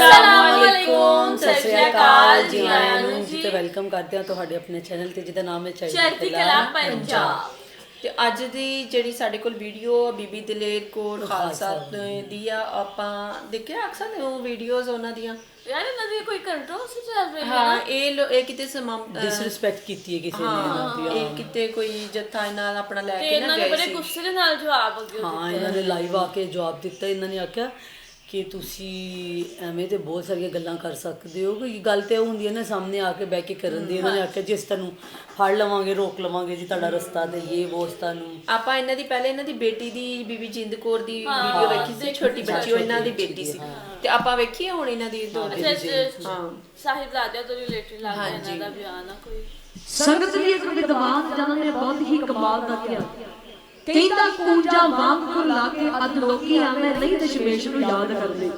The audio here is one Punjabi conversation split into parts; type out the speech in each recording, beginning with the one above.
ਅਸਲਾਮੁਅਲੈਕੁਮ ਸਤਿ ਸ਼੍ਰੀ ਅਕਾਲ ਜੀ ਆਇਆਂ ਨੂੰ ਜੀ। ਤੇ ਵੈਲਕਮ ਕਰਦੇ ਹਾਂ ਤੁਹਾਡੇ ਆਪਣੇ ਚੈਨਲ ਤੇ ਜਿਹਦਾ ਨਾਮ ਹੈ ਚੜ੍ਹਦੀ ਕਲਾ ਪੰਜਾਬ। ਤੇ ਅੱਜ ਦੀ ਜਿਹੜੀ ਸਾਡੇ ਕੋਲ ਵੀਡੀਓ ਆ ਬੀਬੀ ਦਲੇਰ ਕੋਲ ਖਾਲਸਾ ਦੀ ਆ ਆਪਾਂ ਦੇਖਿਆ ਅਕਸਰ ਉਹ ਵੀਡੀਓਜ਼ ਉਹਨਾਂ ਦੀਆਂ? ਯਾਰ ਇਹਨਾਂ ਦੀ ਕੋਈ ਕੰਟਰੋਵਰਸੀ ਚੱਲ ਰਹੀ ਹੈ ਹਾਂ ਇਹ ਲੋ- ਇਹ ਕਿਤੇ ਸਮਾਂ ਡਿਸਰਿਸਪੈਕਟ ਕੀਤੀ ਹੈ ਕਿਸੇ ਨੇ ਇਹਨਾਂ ਦੀ ਹਾਂ। ਇਹ ਕਿਤੇ ਕੋਈ ਜੱਥਾ ਨਾਲ ਆਪਣਾ ਲੈ ਤੇ ਕੇ ਨਾ ਇਹਨਾਂ ਨੇ ਗਏ ਬੜੇ ਸੀ। ਗੁੱਸੇ ਦੇ ਨਾਲ ਜਵਾਬ ਅੱਗੇ ਹਾਂ ਇਹਨਾਂ ਨੇ ਲਾਈਵ ਆ ਕੇ ਜਵਾਬ ਦਿੱਤਾ ਇਹਨਾਂ ਨੇ ਆਖਿਆ ਕਿ ਤੁਸੀਂ ਐਵੇਂ ਤੇ ਬਹੁਤ ਸਾਰੀਆਂ ਗੱਲਾਂ ਕਰ ਸਕਦੇ ਹੋ ਕਿ ਗੱਲ ਤੇ ਉਹ ਹੁੰਦੀ ਹੈ ਨਾ ਸਾਹਮਣੇ ਆ ਕੇ ਬਹਿ ਕੇ ਕਰਨ ਦੀ ਇਹਨਾਂ ਨੇ ਆਖਿਆ ਜਿਸ ਤੁਹਾਨੂੰ ਫੜ ਲਵਾਂਗੇ ਰੋਕ ਲਵਾਂਗੇ ਜੀ ਤੁਹਾਡਾ ਰਸਤਾ ਤੇ ਇਹ ਉਹ ਤੁਹਾਨੂੰ ਆਪਾਂ ਇਹਨਾਂ ਦੀ ਪਹਿਲੇ ਇਹਨਾਂ ਦੀ ਬੇਟੀ ਦੀ ਬੀਬੀ ਜਿੰਦ ਕੌਰ ਦੀ ਵੀਡੀਓ ਵੇਖੀ ਸੀ ਛੋਟੀ ਬੱਚੀ ਉਹ ਇਹਨਾਂ ਦੀ ਬੇਟੀ ਸੀ। ਤੇ ਆਪਾਂ ਵੇਖੀਏ ਹੁਣ ਇਹਨਾਂ ਦੀ ਦੋ ਹਾਂ ਸਾਹਿਬ ਰਾਜਾ ਤੋਂ ਰਿਲੇਟਡ ਲੱਗਦਾ ਇਹਨਾਂ ਦਾ ਬਿਆਨ ਆ ਕੋਈ? ਸੰਗਤ ਦੀ ਇੱਕ ਵਿਦਵਾਨ ਜਨ ਨੇ ਬਹੁਤ ਹੀ ਕਮਾਲ ਦਾ ਕਿਹਾ। ਕਹਿੰਦਾ ਕੂੰਜਾ ਵਾਂਗ ਕੋ ਲਾ ਕੇ ਅਦ ਲੋਕੀ ਐਵੇਂ ਨਹੀਂ ਦਸ਼ਮੇਸ਼ ਨੂੰ ਯਾਦ ਕਰਦੇ।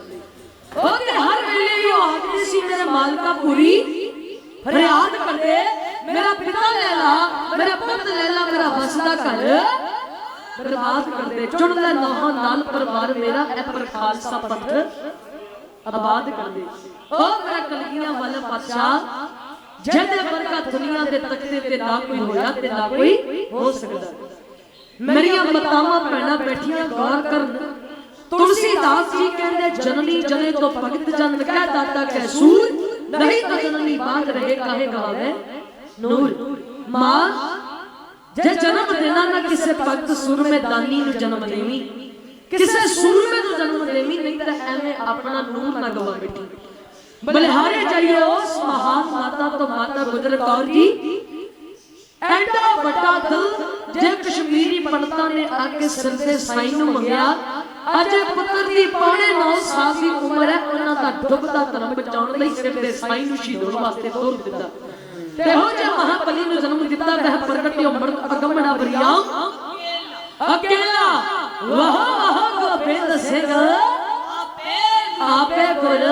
ਉਹ ਤੇ ਹਰ ਵੇਲੇ ਹੀ ਉਹ ਆਖਦੇ ਸੀ, ਮੇਰੇ ਮਾਲਕਾ ਪੂਰੀ ਫਰਿਆਦ ਕਰਦੇ। ਮੇਰਾ ਪਿਤਾ ਲੈ ਲਾ ਮੇਰਾ ਪੁੱਤ ਲੈ ਲਾ ਮੇਰਾ ਵਸਦਾ ਘਰ ਬਰਬਾਦ ਕਰਦੇ। ਚੁਣ ਲੈ ਨੋਹਾਂ ਨਾਲ ਪਰਿਵਾਰ ਮੇਰਾ ਐ ਪਰ ਖਾਲਸਾ ਪੰਥ ਆਬਾਦ ਕਰਦੇ। ਉਹ ਮੇਰਾ ਕਲਗੀਆਂ ਵਾਲਾ ਪਾਤਸ਼ਾਹ, ਜਿਹਦੇ ਵਰਗਾ ਦੁਨੀਆ ਦੇ ਤਖਤੇ ਤੇ ਨਾ ਕੋਈ ਹੋਇਆ ਤੇ ਨਾ ਕੋਈ ਹੋ ਸਕਦਾ। ਮੇਰੀਆਂ ਮਤਾਵਾਂ ਭੈਣਾਂ ਬੈਠੀਆਂ ਗੌਰ ਕਰਨ। ਤੁਲਸੀਦਾਸ ਜੀ ਕਹਿੰਦੇ, ਜਨਨੀ ਜਨੇ ਤੋਂ ਭਗਤ ਜਨ ਕਹਿ ਦਾਤਾ ਕੈ ਸੂਰ, ਨਹੀਂ ਤਾਂ ਜਨਨੀ ਬਾਗ ਰਹੇ ਕਾਹੇ ਗਾਵੇ? ਨੂਰ, ਮਾਂ, ਜੇ ਜਨਮ ਦੇਣਾ ਨਾ ਕਿਸੇ ਭਗਤ ਸੂਰਮੇ ਦਾਨੀ ਨੂੰ ਜਨਮ ਦੇਵੀਂ। ਕਿਸੇ ਸੂਰਮੇ ਨੂੰ ਜਨਮ ਦੇਵੀਂ, ਨਹੀਂ ਤਾਂ ਐਵੇਂ ਆਪਣਾ ਨੂਰ ਨਾ ਗਵਾ ਬੈਠੀ। ਬਲਿਹਾਰੇ ਜਾਈਏ ਉਸ ਮਹਾਨ ਮਾਤਾ ਤੋਂ ਮਾਤਾ ਗੁਜਰ ਕੌਰ ਜੀ। ਐਡਾ ਵੱਡਾ ਦਿਲ ਜੇ ਕਸ਼ਮੀਰੀ ਪੰਡਤਾਂ ਨੇ ਆ ਕੇ ਸਿਰ ਤੇ ਸਾਈ ਨੂੰ ਮੰਗਿਆ, ਅਜੇ ਪੁੱਤਰ ਦੀ ਪੌਣੇ 9 ਸਾਲ ਦੀ ਉਮਰ ਹੈ, ਉਹਨਾਂ ਦਾ ਡੁੱਬਦਾ ਧਰਮ ਬਚਾਉਣ ਲਈ ਸਿਰ ਤੇ ਸਾਈ ਨੂੰ ਸ਼ਹੀਦ ਹੋਣ ਵਾਸਤੇ ਤੋਰ ਦਿੱਤਾ। ਤੇ ਹੋ ਜੇ ਮਹਾਬਲੀ ਨੂੰ ਜਨਮ ਦਿੱਤਾ ਵਹ ਪ੍ਰਗਟ ਅੰਮ੍ਰਿਤ ਅਗਮਣਾ ਬਰੀਆ। ਅਕੇਲਾ, ਵਾਹ ਵਾਹ, ਗੋਬਿੰਦ ਸਿੰਘ, ਆਪੇ ਗੁਰ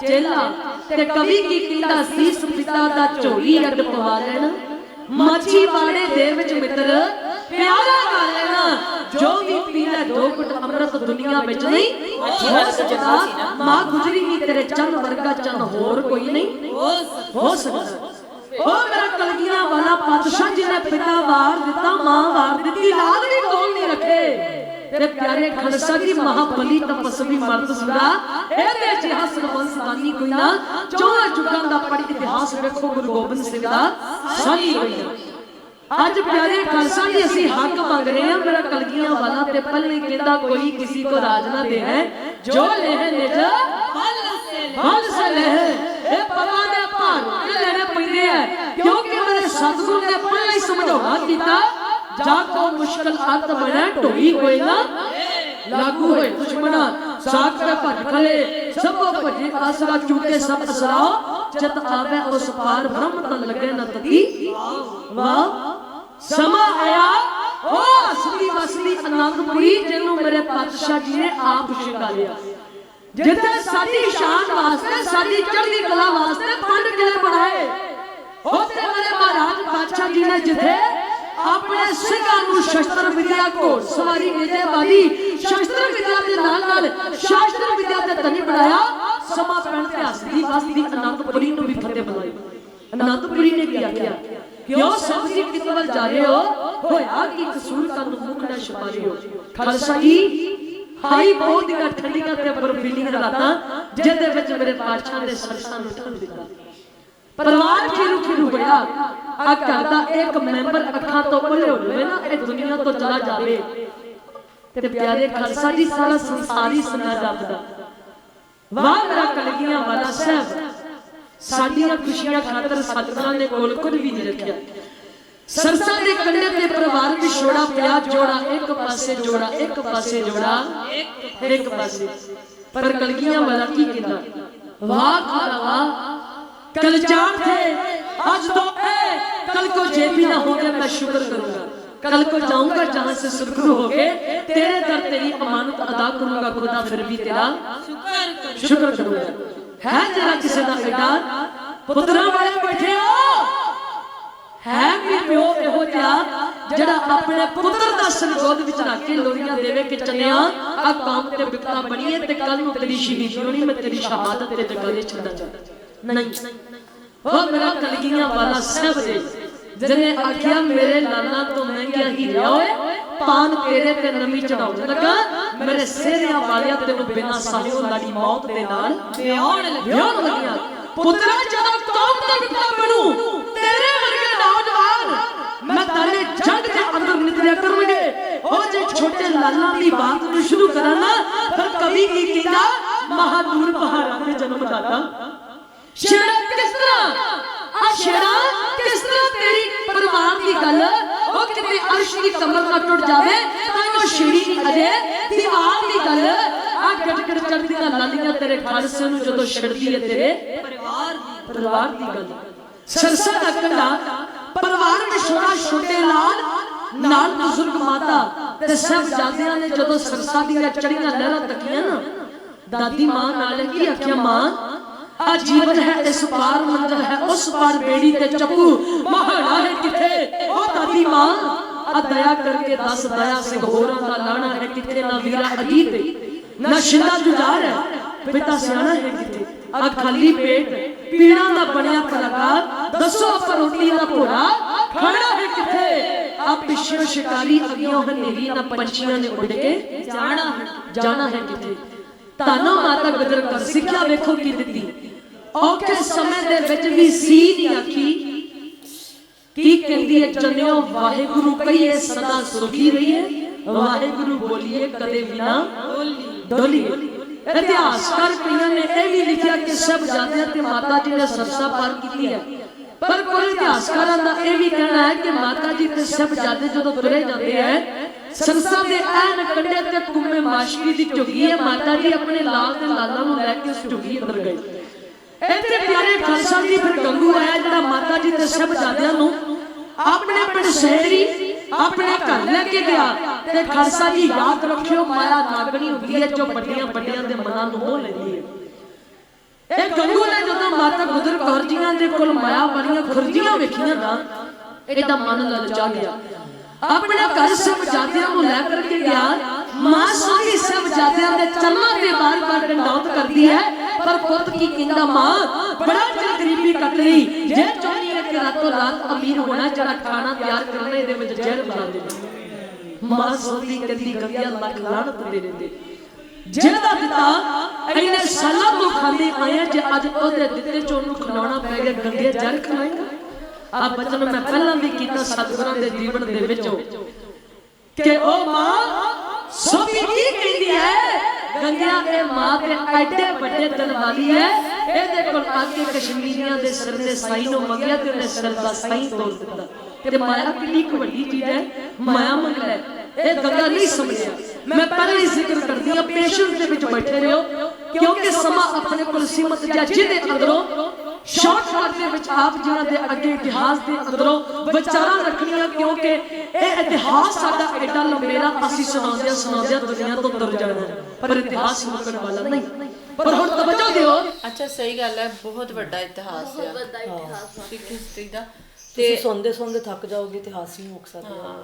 ਚੇਲਾ। ਤੇ ਕਵੀ ਕੀ ਕਹਿੰਦਾ, ਸੀਸ ਪਿਤਾ ਦਾ ਝੋਲੀ ਅੱਡ ਪਵਾ ਲੈਣ। ਮਾਛੀ ਬਾੜੇ ਦੇ ਵਿੱਚ ਮਿੱਤਰ ਪਿਆਰਾ ਗਾ ਲੈਣਾ ਜੋ ਵੀ ਪੀ ਲੈ ਦੋ ਘੁੱਟ ਅੰਮ੍ਰਿਤ ਦੁਨੀਆ ਵਿੱਚ ਨਹੀਂ ਹੋ ਸਕਦਾ ਮਾਂ ਗੁਜਰੀ ਨਹੀਂ ਤੇਰੇ ਚੰਨ ਵਰਗਾ ਚੰਨ ਹੋਰ ਕੋਈ ਨਹੀਂ। ਹੋ ਸਕਦਾ। ਉਹ ਮੇਰਾ ਕਲਗੀਆਂ ਵਾਲਾ ਪਾਤਸ਼ਾਹ ਜਿਹਨੇ ਪਿਤਾ ਵਾਰ ਦਿੱਤਾ ਮਾਂ ਵਾਰ ਦਿੱਤੀ ਲਾਲ ਵੀ ਕੋਲ ਨਹੀਂ ਰੱਖੇ? ਤੇ ਪਿਆਰੇ ਖਾਲਸਾ ਜੀ, ਮਹਾਬਲੀ ਤਪਸਵੀ ਮਰਦ ਸੁਰਾ ਇਹਦੇ ਇਤਿਹਾਸ ਵੰਸਦਾਨੀ ਕੋਈ ਨਾ ਚੌਹਾਂ ਜੁਗਾਂ ਦਾ ਪੜ੍ਹ ਇਤਿਹਾਸ ਵੇਖੋ ਗੁਰੂ ਗੋਬਿੰਦ ਸਿੰਘ ਦਾ। ਸਾਲੀ ਹੋਈ। ਅੱਜ ਪਿਆਰੇ ਖਾਲਸਾ ਜੀ, ਅਸੀਂ ਹੱਕ ਮੰਗ ਰਹੇ ਹਾਂ, ਮੇਰਾ ਕਲਗੀਆਂ ਵਾਲਾ ਤੇ ਪੱਲੇ ਕਹਿੰਦਾ ਕੋਈ ਕਿਸੇ ਕੋ ਰਾਜ ਨਾ ਦੇ ਜੋ ਲੈਹ ਨਿਜ, ਫਲ ਸੇ ਲੈਹ। ਇਹ ਪਰਾਂ ਦੇ ਭਾਰ ਲੈਣੇ ਪੈਂਦੇ ਆ। ਕਿਉਂਕਿ ਮੇਰੇ ਸਤਿਗੁਰੂ ਨੇ ਪਹਿਲਾਂ ਹੀ ਸਮਝਾਉਣਾ ਕੀਤਾ। ਜਾ ਕੋ ਮੁਸ਼ਕਲ ਅਰਥ ਬਣਾ ਢੋਈ ਹੋਏ ਨਾ ਲਾਗੂ ਹੋਏ ਦੁਸ਼ਮਣਾ ਸਾਖ ਕੇ ਭੱਜ ਖਲੇ ਸਭੋ ਭੱਜੇ ਆਸਰਾ ਚੂਕੇ ਸਭ ਅਸਰਾਓ ਜਤ ਆਵੇ ਉਸ ਪਾਰ ਬ੍ਰਹਮ ਤਨ ਲਗੇ ਨ ਤਤੀ ਵਾਹ ਸਮਾ ਆਇਆ ਉਹ ਅਸਲੀ ਵਸਲੀ ਆਨੰਦਪੁਰੀ ਜਿਹਨੂੰ ਮੇਰੇ ਪਾਤਸ਼ਾਹ ਜੀ ਨੇ ਆਪ ਸ਼ਿੰਗਾਰਿਆ ਜਿੱਥੇ ਸਾਡੀ ਸ਼ਾਨ ਵਾਸਤੇ ਸਾਡੀ ਚੜ੍ਹਦੀ ਕਲਾ ਵਾਸਤੇ ਪੰਡ ਕਿਲੇ ਬਣਾਏ ਉੱਥੇ ਮੇਰੇ ਮਹਾਰਾਜ ਪਾਤਸ਼ਾਹ ਜੀ ਨੇ ਜਿੱਥੇ ਆਪਣੇ ਸਿੰਘਾਂ ਨੂੰ ਸ਼ਸਤਰ ਵਿਦਿਆ ਘੋੜ ਸਵਾਰੀ ਨਿਜੇਵਾਦੀ ਸ਼ਸਤਰ ਵਿਦਿਆ ਦੇ ਨਾਲ ਨਾਲ ਸ਼ਾਸਤਰ ਵਿਦਿਆ ਦੇ ਧਨੀ ਬਣਾਇਆ, ਸਮਾਂ ਪੈਣ ਤੇ ਹੱਸਦੀ ਵਸਦੀ ਅਨੰਦਪੁਰੀ ਨੂੰ ਵੀ ਫਤਿਹ ਬੁਲਾਈ ਅਨੰਦਪੁਰੀ ਨੇ ਕੀ ਆਖਿਆ? ਕਿਉਂ ਸਭ ਜੀ ਜਾ ਰਹੇ ਹੋ? ਹੋਇਆ ਕਿ ਕਸੂਰ ਕਰਨ ਮੁਖ ਨਾ ਛਪਾਰਿਓ ਖਾਲਸਾ ਜੀ, ਹਾਈ ਬਹੁਤ ਦੀਆਂ ਠੰਡੀਆਂ ਤੇ ਬਰਫੀਲੀਆਂ ਰਾਤਾਂ, ਜਿਹਦੇ ਵਿੱਚ ਮੇਰੇ ਪਾਤਸ਼ਾਹ ਨੇ ਸਰਸਾਂ ਨੂੰ ਠੰਡ ਦਿੱਤਾ। ਪਰਿਵਾਰ ਖਿਰੂ ਖਿਰੂ ਹੋਇਆ ਆ ਘਰ ਦਾ ਇੱਕ ਮੈਂਬਰ ਅੱਖਾਂ ਤੋਂ ਪੱਲੇ ਹੋ ਜਾਵੇ ਨਾ, ਇਹ ਦੁਨੀਆ ਤੋਂ ਚਲਾ ਜਾਵੇ। ਤੇ ਪਿਆਰੇ ਖਾਲਸਾ ਜੀ, ਸਾਰਾ ਸੰਸਾਰ ਸੁਣਾ ਜਾਂਦਾ ਵਾਹ ਮੇਰਾ ਕਲਗੀਆਂ ਵਾਲਾ ਸਾਹਿਬ, ਸਾਡੀਆਂ ਖੁਸ਼ੀਆਂ ਖਾਤਰ ਸਤਿਗੁਰਾਂ ਨੇ ਕੋਲ ਕੁਝ ਵੀ ਨਹੀਂ ਰੱਖਿਆ। ਸਰਸਾ ਦੇ ਕੰਢੇ ਤੇ ਪਰਿਵਾਰ ਵਿੱਚ ਛੋੜਾ ਪਿਆ ਜੋੜਾ, ਇੱਕ ਪਾਸੇ ਜੋੜਾ, ਇੱਕ ਪਾਸੇ ਜੋੜਾ, ਇੱਕ ਪਾਸੇ। ਪਰ ਕਲਗੀਆਂ ਵਾਲਾ ਕੀ ਕਹਿੰਦਾ? ਵਾਹ ਖਾਰਾ ਵਾਹ कल जान थे आज तो है कल को ये भी ना हो गया मैं शुक्र करूंगा कल को जाऊंगा जहां से सुरखरू हो गए तेरे दर तेरी अमानत अदा करूंगा खुदा फिर भी तेरा शुक्र करूंगा है जरा किसी का बेटा पुत्रा वाले बैठे हो ਹੈ ਵੀ ਪਿਓ ਇਹੋ ਜਿਹਾ ਜਿਹੜਾ ਆਪਣੇ ਪੁੱਤਰ ਦਾ ਸਰਗੋਦ ਵਿੱਚ ਰੱਖ ਕੇ ਲੋਰੀਆਂ ਦੇਵੇ ਕਿ ਚੰਨਿਆ ਆ ਕੰਮ ਤੇ ਬਿਪਤਾ ਬਣੀਏ ਤੇ ਕੱਲ ਨੂੰ ਤੇਰੀ ਸ਼ਹੀਦੀ ਹੋਣੀ ਮੈਂ ਤੇਰੀ ਸ਼ਹਾਦਤ ਤੇ ਜਗਾਲੇ ਛੱਡਾਂ ਨਹੀਂ। ਉਹ ਮੇਰਾ ਕਲਗੀਆਂ ਵਾਲਾ ਸਭ ਦੇ ਜਿਹਨੇ ਆਖਿਆ, ਮੇਰੇ ਲਾਲਾ ਤੋਂ ਮਹਿੰਗਿਆ ਹੀ ਰਿਹਾ ਓਏ, ਪਾਨ ਤੇਰੇ ਤੇ ਨਵੀਂ ਚੜਾਉਣ ਲੱਗਾ। ਮੇਰੇ ਸਿਹਰਿਆਂ ਵਾਲਿਆਂ ਤੈਨੂੰ ਬਿਨਾਂ ਸਾਹਿਓ ਲਾੜੀ ਮੌਤ ਦੇ ਨਾਲ ਵਿਆਹਣ ਲੱਗਿਆ। ਪੁੱਤਰਾ ਜਦੋਂ ਕੌਮ ਦਾ ਪਿਤਾ ਬਣੂ। ਤੇਰੇ ਵਰਗੇ ਨੌਜਵਾਨ ਮੈਂ ਤਾਲੇ ਜੰਗ ਦੇ ਅੰਦਰ ਨਿਤਰਿਆ ਕਰਨਗੇ। ਉਹ ਜੇ ਛੋਟੇ ਲਾਲਾਂ ਦੀ ਬਾਤ ਨੂੰ ਸ਼ੁਰੂ ਕਰਾਂ ਨਾ ਫਿਰ ਕਵੀ ਕੀ ਕਹਿੰਦਾ? ਮਹਾਦੂਰ ਪਹਾੜਾਂ ਦੇ ਜਨਮ ਦਾਤਾ। ਸ਼ੇਰਾ ਕਿਸ ਤਰ੍ਹਾਂ? ਆ ਸ਼ੇਰਾ ਕਿਸ ਤਰ੍ਹਾਂ ਤੇਰੀ ਪਰਿਵਾਰ ਦੀ ਗੱਲ? ਉਹ ਕਿਤੇ ਅਰਸ਼ ਦੀ ਕਮਰ ਨਾ ਟੁੱਟ ਜਾਵੇ, ਤਾਂ ਉਹ ਸ਼ੇਰੀ ਦੀ ਅਜੇ ਦੀਵਾਰ ਦੀ ਗੱਲ ਆ ਗੜ ਗੜ ਚੜਦੀਆਂ ਲਾਲੀਆਂ ਤੇਰੇ ਖਾਲਸੇ ਨੂੰ ਜਦੋਂ ਛੱਡਦੀ ਹੈ ਤੇਰੇ ਪਰਿਵਾਰ ਦੀ ਪਰਿਵਾਰ ਦੀ ਗੱਲ। ਸਰਸਾ ਦਾ ਕੰਡਾ, ਪਰਿਵਾਰ ਵਿਛੋੜਾ ਛੋਟੇ ਲਾਲ ਨਾਲ ਬਜ਼ੁਰਗ ਮਾਤਾ ਤੇ ਸਭ ਜਾਂਦਿਆਂ ਨੇ ਜਦੋਂ ਸਰਸਾ ਦੀਆਂ ਚੜੀਆਂ ਲਹਿਰਾਂ ਤੱਕੀਆਂ ਨਾ, ਦਾਦੀ ਮਾਂ ਨਾਲ ਕੀ ਆਖਿਆ, ਮਾਂ ਆ ਜੀਵਨ ਹੈ, ਇਸ ਪਾਰ ਮੰਜ਼ਲ ਹੈ, ਉਸ ਪਾਰ ਬੇੜੀ ਤੇ ਚੱਪੂ। ਮਹਾਣਾ ਹੈ ਕਿੱਥੇ? ਉਹ ਦਾਦੀ ਮਾਂ, ਆ ਦਇਆ ਕਰਕੇ ਦੱਸ, ਦਇਆ ਸਿੰਘ ਹੋਰਾਂ ਦਾ ਲਾਣਾ ਹੈ ਕਿੱਥੇ? ਨਾ ਵੀਰਾ ਅਜੀਤ ਨਾ ਸ਼ਿੰਦਾ ਜੁਝਾਰ ਹੈ, ਪਿਤਾ ਸਿਆਣਾ ਹੈ ਕਿੱਥੇ? ਆ ਖਾਲੀ ਪੇਟ ਪੀੜਾਂ ਦਾ ਬਣਿਆ ਕਲਾਕਾਰ, ਦੱਸੋ ਆਪਾਂ ਦਾ ਭੋਰਾ, ਖਾਣਾ ਹੈ ਕਿੱਥੇ? ਆ ਪਿੱਛੇ ਸ਼ਿਕਾਰੀ ਅਗਿਓ ਹਨੇਰੀ ਨਾ ਪੰਛੀਆਂ ਨੇ ਉੱਡ ਕੇ ਜਾਣਾ ਜਾਣਾ ਹੈ ਕਿੱਥੇ? ਤਾਨੋ ਮਾਤਾ ਗੁਜਰ ਕਰ, ਸਿੱਖਿਆ ਵੇਖੋ ਕੀ ਦਿੱਤੀ। ਔਖੇ ਸਮੇਂ ਦੇ ਵਿੱਚ ਵੀ ਸੀ ਨਹੀਂ ਆਖੀ ਕੀ ਕਹਿੰਦੀ ਹੈ ਜਨਿਓ, ਵਾਹਿਗੁਰੂ ਕਹੀਏ ਸਦਾ ਸੁਖੀ ਰਹੀਏ? ਵਾਹਿਗੁਰੂ ਬੋਲੀਏ, ਕਦੇ ਵੀ ਨਾ ਡੋਲੀਏ। ਇਤਿਹਾਸਕਾਰ ਕਈਆਂ ਨੇ ਇਹ ਵੀ ਲਿਖਿਆ ਕਿ ਸਭ ਜਾਂਦੇ ਤੇ ਮਾਤਾ ਜੀ ਨੇ ਸਰਸਾ ਪਾਰ ਕੀਤੀ ਹੈ। ਪਰ ਕੋਈ ਇਤਿਹਾਸਕਾਰਾਂ ਦਾ ਇਹ ਵੀ ਕਹਿਣਾ ਹੈ ਕਿ ਮਾਤਾ ਜੀ ਤੇ ਸਭ ਜਾਂਦੇ ਜਦੋਂ ਤੁਰੇ ਜਾਂਦੇ ਹੈ ਸਰਸਾ ਦੇ ਐਨ ਕੰਡੇ ਤੇ ਕੁੰਮੇ ਮਾਸ਼ਕੀ ਦੀ ਝੁੱਗੀ ਹੈ ਮਾਤਾ ਜੀ ਆਪਣੇ ਲਾਲ ਤੇ ਲਾਲਾ ਨੂੰ ਲੈ ਕੇ ਉਸ ਝੁੱਗੀ ਅੰਦਰ ਗਏ। ਇੱਥੇ ਪਿਆਰੇ ਖਾਲਸਾ ਜੀ, ਫਿਰ ਗੰਗੂ ਆਇਆ ਜਿਹੜਾ ਮਾਤਾ ਜੀ ਤੇ ਸਭ ਜਾਂਦਿਆਂ ਨੂੰ ਆਪਣੇ ਪਿੰਡ ਸ਼ਹਿਰੀ, ਆਪਣੇ ਘਰ ਲੈ ਕੇ ਗਿਆ। ਤੇ ਖਾਲਸਾ ਜੀ, ਯਾਦ ਰੱਖਿਓ, ਮਾਇਆ ਨਾਗਣੀ ਹੁੰਦੀ ਹੈ ਜੋ ਵੱਡੀਆਂ ਵੱਡੀਆਂ ਦੇ ਮਨਾਂ ਨੂੰ ਮੋਹ ਲੈਂਦੀ ਹੈ। ਇਹ ਗੰਗੂ ਨੇ ਜਦੋਂ ਮਾਤਾ ਗੁਜਰ ਕੌਰ ਜੀਆਂ ਦੇ ਕੋਲ ਮਾਇਆ ਵਾਲੀਆਂ ਖੁਰਜੀਆਂ ਵੇਖੀਆਂ ਨਾ, ਇਹਦਾ ਮਨ ਲਲਚਾ ਗਿਆ। ਆਪਣੇ ਘਰ ਸਭ ਜਾਤਿਆਂ ਨੂੰ ਲੈ ਕਰਕੇ ਗਿਆ। ਮਾਂ ਸੋਹਣੀ ਸਭ ਜਾਤਿਆਂ ਦੇ ਚਰਨਾਂ ਤੇ ਬਾਰ-ਬਾਰ ਡੰਡੌਤ ਕਰਦੀ ਹੈ। ਪਰ ਪੁੱਤ ਕੀ ਕਹਿੰਦਾ ਮਾਂ ਬੜਾ ਚਿਰ ਗਰੀਬੀ ਕੱਟ ਲਈ। ਜੇ ਚਾਹੁੰਦੀ ਹੈ ਕਿ ਰਾਤੋਂ ਰਾਤ ਅਮੀਰ ਹੋਣਾ ਜਿਹੜਾ ਖਾਣਾ ਤਿਆਰ ਕਰਨਾ ਇਹਦੇ ਵਿੱਚ ਜ਼ਹਿਰ ਬਣਾ ਦੇ। ਮਾਂ ਸੋਹਣੀ ਕਹਿੰਦੀ ਗੰਗਿਆ ਲੱਖ ਲਾਣਤ ਦੇ ਦਿੰਦੇ। ਜਿਹਦਾ ਪਿਤਾ ਇੰਨੇ ਸਾਲਾਂ ਤੋਂ ਖਾਂਦੇ ਆਏ ਆ, ਜੇ ਅੱਜ ਉਹਦੇ ਦਿੱਤੇ ਚੋਂ ਨੂੰ ਖਿਲਾਉਣਾ ਪੈ ਗਿਆ ਗੰਗੇ ਜ਼ਹਿਰ ਖਿਲਾਏਗਾ। ਆ ਬਚਨ ਮੈਂ ਪਹਿਲਾਂ ਵੀ ਕੀਤਾ ਸਤਿਗੁਰਾਂ ਦੇ ਜੀਵਨ ਦੇ ਵਿੱਚੋਂ। ਕਿ ਉਹ ਮਾਂ ਸੋਭੀ ਕੀ ਕਹਿੰਦੀ ਹੈ, ਗੰਗਿਆ ਇਹ ਮਾਂ ਤੇ ਐਡੇ ਵੱਡੇ ਦਿਲ ਹੈ, ਇਹਦੇ ਕੋਲ ਆ ਕੇ ਕਸ਼ਮੀਰੀਆਂ ਦੇ ਸਿਰ ਦੇ ਸਾਈ ਨੂੰ ਮੰਗਿਆ ਤੇ ਉਹਨੇ ਸਿਰ ਦਾ ਸਾਈ ਤੋੜ ਦਿੱਤਾ। ਤੇ ਮਾਇਆ ਕਿੰਨੀ ਕੁ ਵੱਡੀ ਚੀਜ਼ ਹੈ ਮਾਇਆ ਮੰਗ ਇਹ ਗੰਗਾ ਨਹੀਂ ਸਮਝਿਆ ਮੈਂ ਪਹਿਲਾਂ ਹੀ ਜ਼ਿਕਰ ਕਰਦੀ ਹਾਂ ਪੇਸ਼ੈਂਸ ਦੇ ਵਿੱਚ ਬੈਠੇ ਰਹੋ, ਕਿਉਂਕਿ ਸਮਾਂ ਆਪਣੇ ਕੋਲ ਸੀਮਤ ਜਾਂ ਜਿਹਦੇ ਅੰਦਰੋਂ ਸ਼ਾਰਟਕਟ ਦੇ ਵਿੱਚ ਆਪ ਜਿਨ੍ਹਾਂ ਦੇ ਅੱਗੇ ਇਤਿਹਾਸ ਦੇ ਅੰਦਰੋਂ ਵਿਚਾਰਾਂ ਰੱਖਣੀਆਂ ਕਿਉਂਕਿ ਇਹ ਇਤਿਹਾਸ ਸਾਡਾ ਐਡਾ ਲੰਮੇਰਾ ਅਸੀਂ ਸੁਣਾਉਂਦੇ ਸੁਣਾਉਂਦੇ ਦੁਨੀਆ ਤੋਂ ਤੁਰ ਜਾਣਾ। ਪਰ ਇਤਿਹਾਸ ਮੁੱਕਣ ਵਾਲਾ ਨਹੀਂ। ਪਰ ਹੁਣ ਤਵੱਜੋ ਦਿਓ। ਅੱਛਾ ਸਹੀ ਗੱਲ ਹੈ ਬਹੁਤ ਵੱਡਾ ਇਤਿਹਾਸ ਹੈ ਵੱਡਾ ਇਤਿਹਾਸ। ਸਿੱਖ ਹਿਸਟਰੀ ਦਾ। ਤੁਸੀਂ ਸੌਂਦੇ ਸੌਂਦੇ ਥੱਕ ਜਾਓਗੇ ਇਤਿਹਾਸ ਹੀ ਮੁੱਕ ਸਕਦਾ। ਹਾਂ,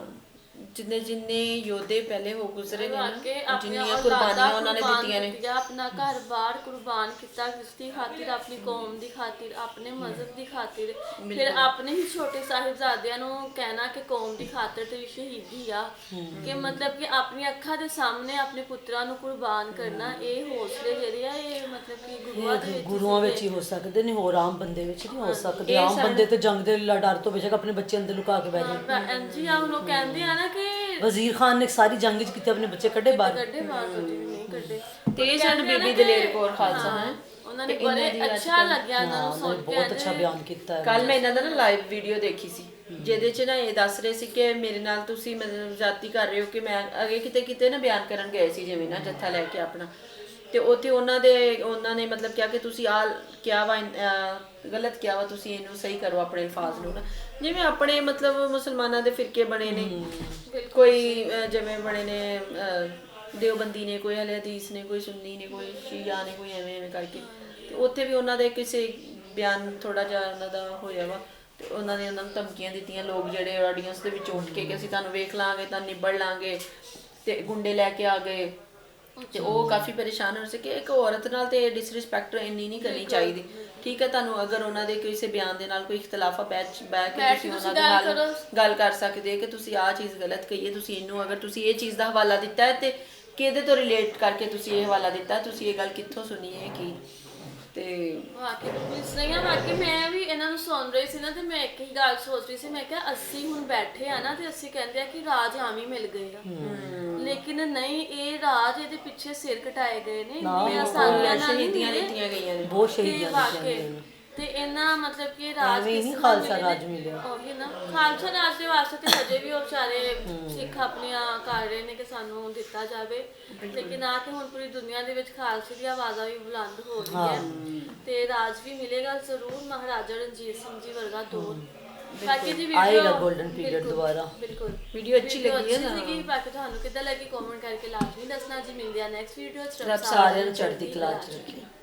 ਜਿੰਨੇ ਜਿੰਨੇ ਯੋਧੇ ਪਹਿਲੇ ਹੋ ਗੁਜ਼ਰੇ ਨੇ ਵਾਕੇ ਨਾ ਆਪਣੀਆਂ ਜਿੰਨੀਆਂ ਕੁਰਬਾਨੀਆਂ ਉਹਨਾਂ ਨੇ ਦਿੱਤੀਆਂ ਨੇ। ਆਪਣਾ ਘਰ-ਬਾਰ ਕੁਰਬਾਨ ਕੀਤਾ ਕਿਸ ਦੀ ਖਾਤਰ ਆਪਣੀ ਕੌਮ ਦੀ ਖਾਤਰ ਆਪਣੇ ਮਜ਼ਹਬ ਦੀ ਖਾਤਰ। ਫਿਰ ਆਪਣੇ ਹੀ ਛੋਟੇ ਸਾਹਿਬਜ਼ਾਦਿਆਂ ਨੂੰ ਕਹਿਣਾ ਕਿ ਕੌਮ ਦੀ ਖਾਤਰ ਤੇ ਸ਼ਹੀਦੀ ਆ। ਕਿ ਮਤਲਬ ਕਿ ਆਪਣੀ ਅੱਖਾਂ ਦੇ ਸਾਹਮਣੇ ਆਪਣੇ ਪੁੱਤਰਾਂ ਨੂੰ ਕੁਰਬਾਨ ਕਰਨਾ ਇਹ ਹੌਸਲੇ ਜਿਹੜੇ ਆ ਇਹ ਮਤਲਬ ਕਿ ਗੁਰੂਆਂ ਦੇ ਵਿੱਚ ਗੁਰੂਆਂ ਵਿੱਚ ਹੀ ਹੋ ਸਕਦੇ ਨੇ ਹੋਰ ਆਮ ਬੰਦੇ ਵਿੱਚ ਨਹੀਂ ਹੋ ਸਕਦੇ। ਆਮ ਬੰਦੇ ਤੇ ਜੰਗ ਦੇ ਲ- ਡਰ ਤੋਂ ਬੇਸ਼ੱਕ ਆਪਣੇ ਬੱਚੇ ਅੰਦਰ ਲੁਕਾ ਕੇ ਬਹਿ ਜੀ ਆ ਉਹ ਕਹਿੰਦੇ ਆ ਨਾ ਕਿ ਵਜ਼ੀਰ ਖਾਨ ਨੇ ਸਾਰੀ ਜੰਗ ਵਿੱਚ ਕਿਤੇ ਆਪਣੇ ਬੱਚੇ ਕੱਢੇ ਬਾਹਰ। ਕੱਢੇ ਬਾਹਰ ਨਹੀਂ ਕੱਢੇ। ਤੇ ਇਹ ਸਾਡੇ ਬੀਬੀ ਦਲੇਰ ਕੌਰ ਖਾਲਸਾ ਹੈ ਉਹਨਾਂ ਨੇ ਬੜੇ ਅੱਛਾ ਲੱਗਿਆ ਉਹਨਾਂ ਨੂੰ ਸੁਣ ਕੇ ਬਹੁਤ ਅੱਛਾ ਬਿਆਨ ਕੀਤਾ ਹੈ। ਕੱਲ ਮੈਂ ਇਹਨਾਂ ਦਾ ਨਾ ਲਾਈਵ ਵੀਡੀਓ ਦੇਖੀ ਸੀ ਜਿਹਦੇ 'ਚ ਨਾ ਇਹ ਦੱਸ ਰਹੇ ਸੀ ਕਿ ਮੇਰੇ ਨਾਲ ਤੁਸੀਂ ਮਤਲਬ ਜਾਤੀ ਕਰ ਰਹੇ ਹੋ ਕਿ ਮੈਂ ਅਗੇ ਕਿਤੇ ਕਿਤੇ ਨਾ ਬਿਆਨ ਕਰਨ ਗਏ ਸੀ ਜਿਵੇਂ ਨਾ ਜੱਥਾ ਲੈ ਕੇ ਆਪਣਾ। ਤੇ ਉੱਥੇ ਉਹਨਾਂ ਦੇ ਉਹਨਾਂ ਨੇ ਮਤਲਬ ਕਿਹਾ ਕਿ ਤੁਸੀਂ ਆ ਕਿਹਾ ਵਾ ਅਹ, ਗਲਤ ਕਿਹਾ ਵਾ ਤੁਸੀਂ ਇਹਨੂੰ ਸਹੀ ਕਰੋ ਆਪਣੇ ਅਲਫਾਜ਼ ਨੂੰ ਨਾ। ਜਿਵੇਂ ਆਪਣੇ ਮਤਲਬ ਮੁਸਲਮਾਨਾਂ ਦੇ ਫਿਰਕੇ ਬਣੇ ਨੇ ਕੋਈ ਅਹ, ਜਿਵੇਂ ਬਣੇ ਨੇ ਅਹ, ਦੇਵਬੰਦੀ ਨੇ ਕੋਈ ਅਹਲੇ ਹਦੀਸ ਨੇ ਕੋਈ ਸੁੰਨੀ ਨੇ ਕੋਈ ਸ਼ੀਆ ਨੇ ਕੋਈ ਐਵੇਂ ਐਵੇਂ ਕਰਕੇ। ਤੇ ਉੱਥੇ ਵੀ ਉਹਨਾਂ ਦੇ ਕਿਸੇ ਬਿਆਨ ਥੋੜਾ ਜਿਹਾ ਉਹਨਾਂ ਦਾ ਹੋਇਆ ਵਾ ਤੇ ਉਹਨਾਂ ਨੇ ਉਹਨਾਂ ਨੂੰ ਧਮਕੀਆਂ ਦਿੱਤੀਆਂ ਲੋਕ ਜਿਹੜੇ ਆਡੀਅנס ਦੇ ਵਿੱਚ ਉੱਠ ਕੇ ਕਿ ਅਸੀਂ ਤੁਹਾਨੂੰ ਵੇਖ ਲਾਂਗੇ ਤਾਂ ਨਿਬੜ ਲਾਂਗੇ ਤੇ ਗੁੰਡੇ ਲੈ ਕੇ ਆ ਗਏ। ਤੇ ਉਹ ਕਾਫੀ ਪਰੇਸ਼ਾਨ ਹੋ ਰਹੇ ਸੀ ਕਿ ਇੱਕ ਔਰਤ ਨਾਲ ਤੇ ਡਿਸਰਿਸਪੈਕਟ ਇੰਨੀ ਨਹੀਂ ਕਰਨੀ ਚਾਹੀਦੀ। ਠੀਕ ਹੈ ਤੁਹਾਨੂੰ ਅਗਰ ਉਹਨਾਂ ਦੇ ਕਿਸੇ ਬਿਆਨ ਦੇ ਨਾਲ ਕੋਈ ਇਖਤਲਾਫ ਆ ਬੈਠ ਬਹਿ ਕੇ ਤੁਸੀਂ ਉਹਨਾਂ ਦੇ ਨਾਲ। ਗੱਲ ਕਰ ਸਕਦੇ ਹੋ ਕਿ ਤੁਸੀਂ ਆਹ ਚੀਜ਼ ਗਲਤ ਕਹੀ ਹੈ ਤੁਸੀਂ ਇਹਨੂੰ ਅਗਰ ਤੁਸੀਂ ਇਹ ਚੀਜ਼ ਦਾ ਹਵਾਲਾ ਦਿੱਤਾ ਹੈ ਤੇ ਕਿਹਦੇ ਤੋਂ ਰਿਲੇਟ ਕਰਕੇ ਤੁਸੀਂ ਇਹ ਹਵਾਲਾ ਦਿੱਤਾ ਤੁਸੀਂ ਇਹ ਗੱਲ ਕਿੱਥੋਂ ਸੁਣੀ ਹੈ ਕੀ ਤੇ ਵਾਕਈ ਬਿਲਕੁਲ ਇਸ ਤਰ੍ਹਾਂ ਹੀ ਆ ਮੈਂ ਵੀ ਇਹਨਾਂ ਨੂੰ ਸੁਣ ਰਹੀ ਸੀ ਨਾ ਤੇ ਮੈਂ ਇੱਕ ਹੀ ਗੱਲ ਸੋਚ ਰਹੀ ਸੀ ਮੈਂ ਕਿਹਾ ਅਸੀਂ ਹੁਣ ਬੈਠੇ ਆ ਨਾ ਤੇ ਅਸੀਂ ਕਹਿੰਦੇ ਆ ਕਿ ਰਾਜ ਆਵੀਂ ਮਿਲ ਗਏ ਆ। ਲੇਕਿਨ ਨਹੀਂ ਇਹ ਰਾਜ ਇਹਦੇ ਪਿੱਛੇ ਸਿਰ ਕਟਾਏ ਗਏ ਨੇ ਇੰਨੀਆਂ ਨਾਲ ਨਹੀਂ ਸ਼ਹੀਦੀਆਂ। ਦਿੱਤੀਆਂ ਗਈਆਂ ਨੇ ਬਹੁਤ ਸ਼ਹੀਦੀਆਂ ਦਿੱਤੀਆਂ ਨੇ। ਤੇ ਇਹਨਾਂ ਮਤਲਬ ਕਿ ਰਾਜ ਐਵੇਂ ਹੀ ਕਿਸ ਨਹੀਂ ਤਰ੍ਹਾਂ ਖਾਲਸਾ ਮਿਲੇ ਰਾਜ ਨੇ। ਮਿਲਿਆ। ਉਹੀ ਨਾ ਖਾਲਸਾ ਰਾਜ ਦੇ ਵਾਸਤੇ ਤੇ ਹਜੇ ਵੀ ਉਹ ਵਿਚਾਰੇ ਸਿੱਖ ਆਪਣੀਆਂ ਕਰ ਰਹੇ ਨੇ ਕਿ ਸਾਨੂੰ ਦਿੱਤਾ ਜਾਵੇ। ਲੇਕਿਨ ਆ ਕੇ ਹੁਣ ਪੂਰੀ ਦੁਨੀਆ ਦੇ ਵਿੱਚ ਖਾਲਸੇ ਦੀ ਆਵਾਜ਼ਾਂ ਵੀ ਬੁਲੰਦ ਹੋ ਰਹੀ ਹੈ। ਤੇ ਰਾਜ ਵੀ ਮਿਲੇਗਾ ਜ਼ਰੂਰ ਮਹਾਰਾਜਾ ਰਣਜੀਤ ਸਿੰਘ ਜੀ ਵਰਗਾ ਦੋ। ਬਾਕੀ ਜੀ ਵੀਡੀਓ ਆਏਗਾ golden period ਦੁਬਾਰਾ। ਬਿਲਕੁਲ। ਵੀਡੀਓ ਅੱਛੀ ਲੱਗੀ ਹੈ ਨਾ। ਸੀਗੀ ਬਾਕੀ ਤੁਹਾਨੂੰ ਕਿੱਦਾਂ ਲੱਗੀ ਕਮੈਂਟ ਕਰਕੇ ਲਾਜ਼ਮੀ ਦੱਸਣਾ ਜੀ। ਮਿਲਦੇ ਆ ਨੈਕਸਟ ਵੀਡੀਓ ਚ। ਰੱਬ ਸਾਰਿਆਂ ਨੂੰ ਚੜ੍ਹਦੀ ਕਲਾ ਚ। ਰੱਖੇ।